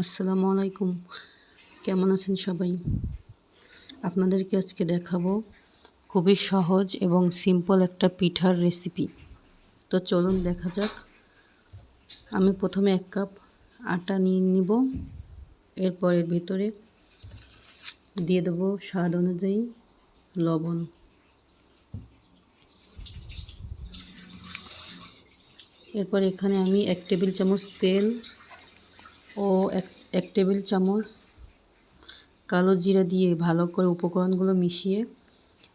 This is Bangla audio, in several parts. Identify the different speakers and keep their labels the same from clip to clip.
Speaker 1: আসসালামু আলাইকুম। কেমন আছেন সবাই? আপনাদেরকে আজকে দেখাবো খুবই সহজ এবং সিম্পল একটা পিঠার রেসিপি তো চলুন দেখা যাক। আমি প্রথমে এক কাপ আটা নিয়ে নিব। এরপর এর ভিতরে দিয়ে দেবো স্বাদ অনুযায়ী লবণ। এরপর এখানে আমি এক টেবিল চামচ তেল ও এক এক টেবিল চামচ কালো জিরা দিয়ে ভালো করে উপকরণগুলো মিশিয়ে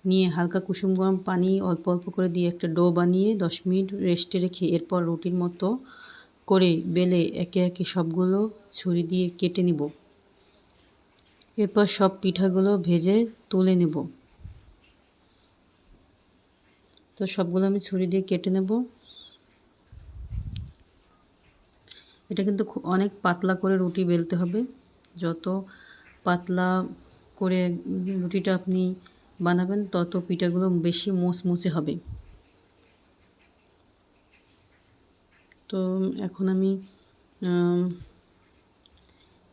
Speaker 1: নিয়ে হালকা কুসুম গরম পানি অল্প অল্প করে দিয়ে একটা ডো বানিয়ে দশ মিনিট রেস্টে রেখে এরপর রুটির মতো করে বেলে একে একে সবগুলো ছুরি দিয়ে কেটে নিব। এরপর সব পিঠাগুলো ভেজে তুলে নেব। তো সবগুলো আমি ছুরি দিয়ে কেটে নেব। এটা কিন্তু অনেক পাতলা করে রুটি বেলতে হবে। যত পাতলা করে রুটিটা আপনি বানাবেন, তত পিঠাগুলো বেশি মুচমুচে হবে। তো এখন আমি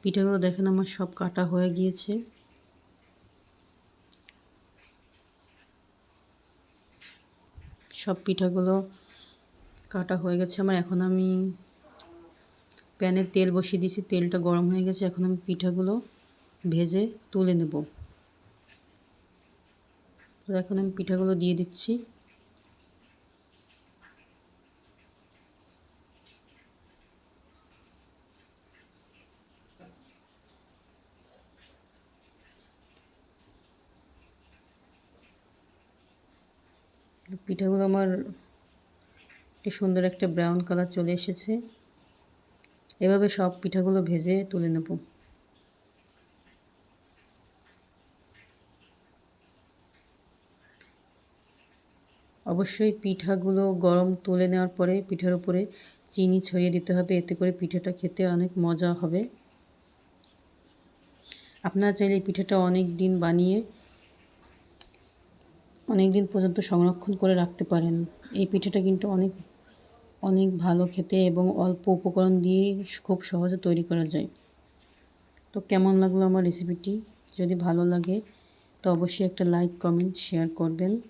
Speaker 1: পিঠাগুলো দেখেন আমার সব কাটা হয়ে গিয়েছে। সব পিঠাগুলো কাটা হয়ে গেছে। আমার এখন আমি প্যানে তেল বসিয়ে দিয়েছি, তেলটা গরম হয়ে গেছে, এখন আমি পিঠাগুলো ভেজে তুলে নেব। তো এখন আমি পিঠাগুলো দিয়ে দিচ্ছি। পিঠাগুলো আমার সুন্দর একটা ব্রাউন কালার চলে এসেছে। এভাবে সব পিঠাগুলো ভেজে তুলে নেব। অবশ্যই পিঠাগুলো গরম তুলে নেওয়ার পরে পিঠার উপরে চিনি ছড়িয়ে দিতে হবে, এতে করে পিঠাটা খেতে অনেক মজা হবে। আপনারা চাইলে এই পিঠাটা অনেক দিন বানিয়ে, অনেক দিন পর্যন্ত সংরক্ষণ করে রাখতে পারেন। এই পিঠাটা কিন্তু অনেক অনেক ভালো খেতে এবং অল্প উপকরণ দিয়ে খুব সহজে তৈরি করা যায়। তো কেমন লাগল আমার রেসিপিটি যদি ভালো লাগে, তো অবশ্যই একটা লাইক কমেন্ট শেয়ার করবেন।